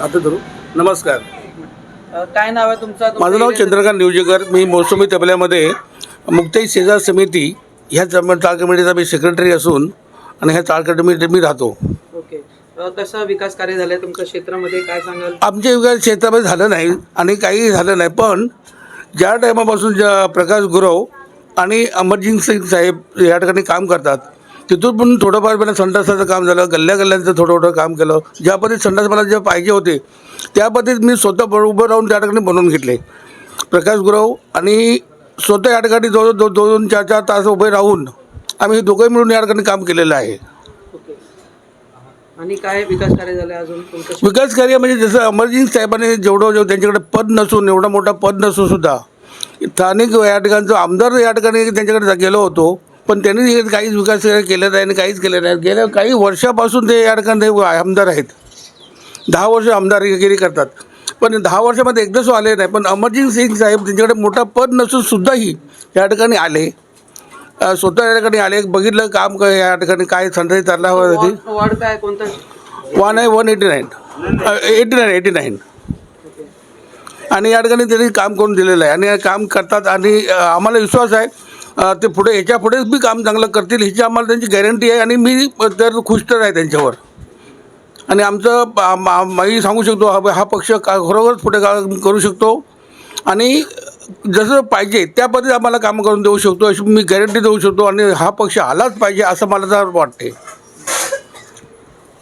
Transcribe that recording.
हात धरू. नमस्कार. अ, काय नाव आहे तुमचं? माझं नाव चंद्रकांत नियोजकर. मी मोसमी तबल्यामध्ये मुक्ताई शेजार समिती ह्या जम चाळ कमिटीचा मी सेक्रेटरी असून आणि ह्या चाळ कमिटीत मी राहतो. ओके. अ, कसं विकास कार्य झालंय तुमच्या क्षेत्रामध्ये? काय सांगाल? आमच्या विकास क्षेत्रामध्ये झालं नाही आणि काही झालं नाही पण ज्या टायमापासून ज्या प्रकाश गुरव आणि अमरजिंग सिंग साहेब या ठिकाणी काम करतात तिथून पण थोडंफार मला संडासाचं काम झालं गल्ल्या गल्ल्यांचं थोडं थोडं काम केलं. ज्या पद्धतीत संडास मला जे पाहिजे होते त्या पद्धतीत मी स्वतः बरो- उभं राहून त्या ठिकाणी बनवून घेतले. प्रकाश गुरव आणि स्वतः या ठिकाणी जवळ दो दोन चार चार तास उभे राहून आम्ही दोघंही मिळून या ठिकाणी काम केलेलं आहे. आणि काय विकास कार्य झाले अजून विकास कार्य म्हणजे जसं अमरजिंग साहेबांनी जेवढं जेवढं त्यांच्याकडे पद नसून एवढा मोठा पद नसून सुद्धा स्थानिक या ठिकाणचं आमदार या ठिकाणी त्यांच्याकडे गेलो होतो. पण त्यांनी काहीच विकास कार्य केलं नाही आणि काहीच केलं नाही. गेल्या काही वर्षापासून ते या ठिकाणी आमदार आहेत. दहा वर्ष आमदारगिरी करतात. पण दहा वर्षामध्ये एकदा सो आले नाही. पण अमरजिंग सिंग साहेब त्यांच्याकडे मोठा पद नसून सुद्धाही या ठिकाणी आले. स्वतः या ठिकाणी आले. बघितलं काम या ठिकाणी काय संडाई चालला होती वन आहे one eighty nine. Eighty nine eighty nine. आणि या ठिकाणी त्यांनी काम करून दिलेलं आहे. आणि काम करतात आणि आम्हाला विश्वास आहे ते पुढे ह्याच्या पुढेच बी काम चांगलं करतील ह्याची आम्हाला त्यांची गॅरंटी आहे आणि मी तर खुश तर आहे त्यांच्यावर. आणि आमचं माही सांगू शकतो हा हा पक्ष का खरोखरच पुढे काम करू शकतो. आणि जसं पाहिजे त्या पद्धतीत आम्हाला काम करून देऊ शकतो अशी मी गॅरंटी देऊ शकतो आणि हा पक्ष आलाच पाहिजे असं मला तर वाटते